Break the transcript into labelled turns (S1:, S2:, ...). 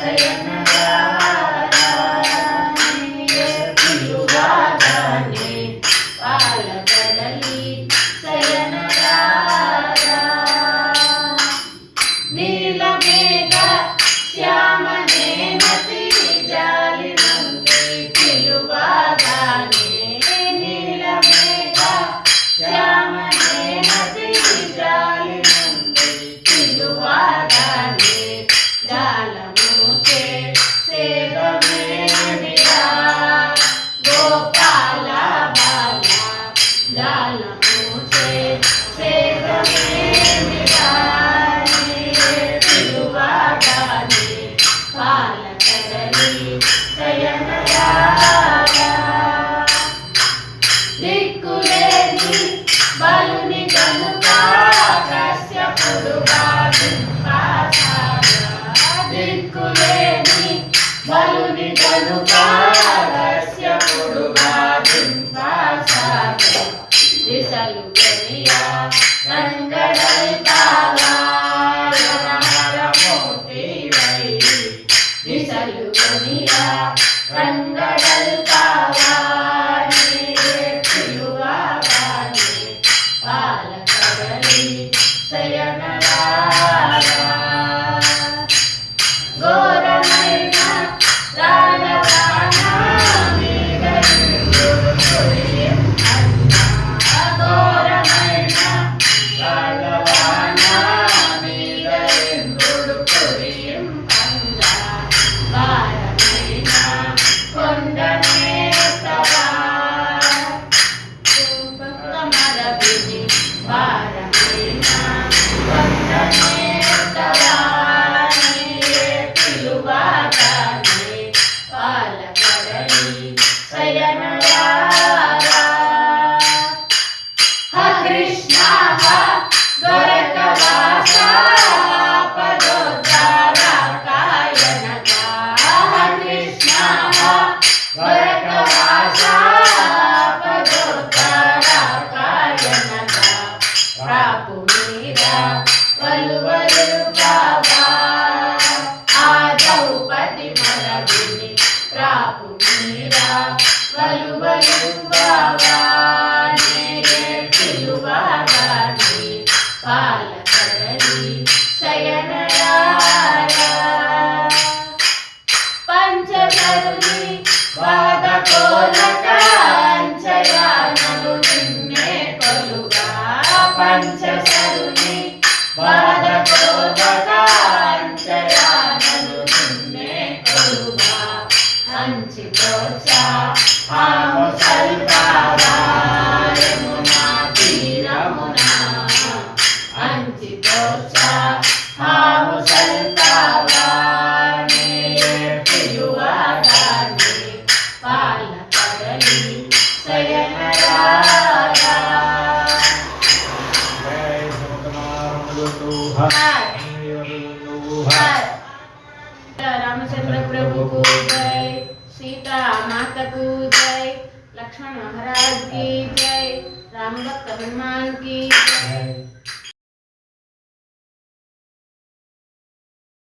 S1: Jaya Hallelujah. పాలకడలి శయనరాగా. హ కృష్ణ హ ద్వారకవాస పదోద్ధారకాయనగా. హ కృష్ణ పిలువగానే పాలకడలి అంచయానలు నిన్నే కొలుగా పంచసరుని అంచయానలు అంచి ప్రోత్సా ఆము సల్పావా रामचंद्र प्रभु को जय। सीता माता को जय। लक्ष्मण महाराज की जय। राम भक्त हनुमान की जय।